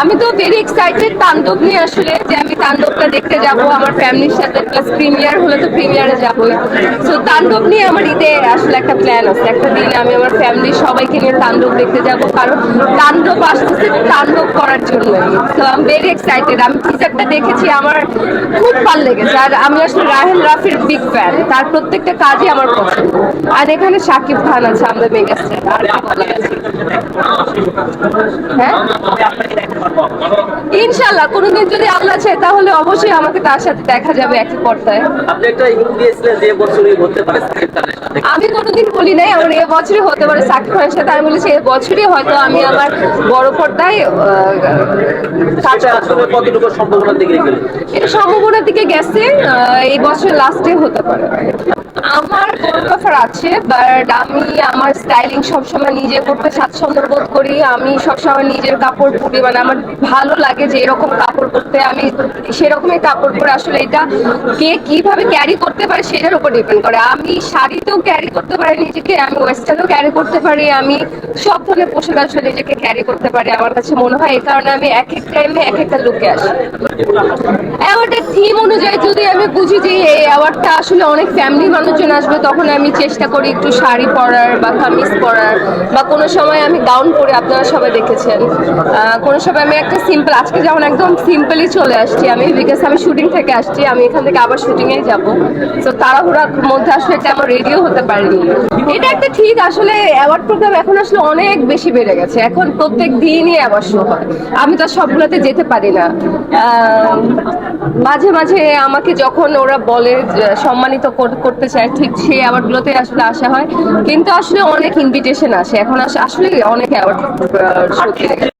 আমি তো very excited তাণ্ডব নিয়ে আসলে, যে আমি তাণ্ডবটা দেখতে যাব, আমার ফ্যামিলির সাথে প্লাস প্রিমিয়ার হলে তো প্রিমিয়ারে যাবোই। সো তাণ্ডব নিয়ে আমার ঈদে আসলে একটা প্ল্যান আছে। একটা দিন আমি আমার ফ্যামিলির সবাইকে নিয়ে তাণ্ডব দেখতে যাব, কারণ তাণ্ডব আসতেছে তাণ্ডব করার জন্য। তো আমি ভেরি এক্সাইটেড আমি টিজারটা দেখেছি, আমার খুব ভালো লেগেছে। আর আমি আসলে রাহেল রাফির বিগ ফ্যান তার প্রত্যেকটা কাজই আমার পছন্দ। আর এখানে শাকিব খান আছে আমাদের মেগাস্টার। আর বলার হ্যাঁ? ইনশাল্লাহ কোনোদিন যদি আল্লাহ চায় তাহলে অবশ্যই আমাকে তার সাথে দেখা যাবে একই পর্দায়। আপনি একটা ইঙ্গিত দিয়েছিলেন যে বছরই হতে পারে সাকিব খানের সাথে। আমি কোনোদিন বলি নাই আমার এ বছরই হতে পারে সাকিব খানের সাথে। আমি বলেছি এ বছরই হয়তো আমি আমার বড় পর্দায় সম্ভাবনার দিকে গেছে এই বছর লাস্টে হতে পারে। আমার কোরিওগ্রাফার আছে বাট আমি আমার স্টাইলিং সবসময় নিজে করতে স্বাচ্ছন্দ্য বোধ করি। আমি সবসময় নিজের কাপড় পরি মানে আমার ভালো লাগে যে এরকম কাপড় পরতে। আমি সেরকমই কাপড় পরে আসলে এটা কে কীভাবে ক্যারি করতে পারে সেটার উপর ডিপেন্ড করে। আমি শাড়িতেও ক্যারি করতে পারি নিজেকে, আমি ওয়েস্টার্নও ক্যারি করতে পারি, আমি সব ধরনের পোশাক আসলে নিজেকে ক্যারি করতে পারি। আমার কাছে মনে হয় এই কারণে আমি এক এক টাইমে এক একটা লুকে আসি। অ্যাওয়ার্ডের থিম অনুযায়ী যদি আমি বুঝি যে এই অ্যাওয়ার্ডটা আসলে অনেক ফ্যামিলি মানুষজন আসবে, তখন আমি চেষ্টা করি একটু শাড়ি পরার বা কামিজ পরার। বা কোনো সময় আমি গাউন পরে আপনারা সবাই দেখেছেন। কোনো সময় আমি একটা সিম্পল আজকে যেমন একদম সিম্পলি চলে আসছি, আমি বিকজ আমি শুটিং থেকে আসছি, আমি এখান থেকে আবার শুটিংয়ে যাব। তো তাড়াহুড়ার মধ্যে আসলে তেমন রেডিও হতে পারিনি। এটা একটা ঠিক, আসলে অ্যাওয়ার্ড প্রোগ্রাম এখন আসলে অনেক বেশি বেড়ে গেছে। এখন প্রত্যেক দিনই অ্যাওয়ার্ড শো হয়। আমি তো সবগুলোতে যেতে পারি না। মাঝে মাঝে আমাকে যখন ওরা বলে সম্মানিত করতে চায়, ঠিক সেই অ্যাওয়ার্ডগুলোতে আসলে আসা হয়। কিন্তু আসলে অনেক ইনভিটেশন আসে। এখন আসলে অনেক অ্যাওয়ার্ড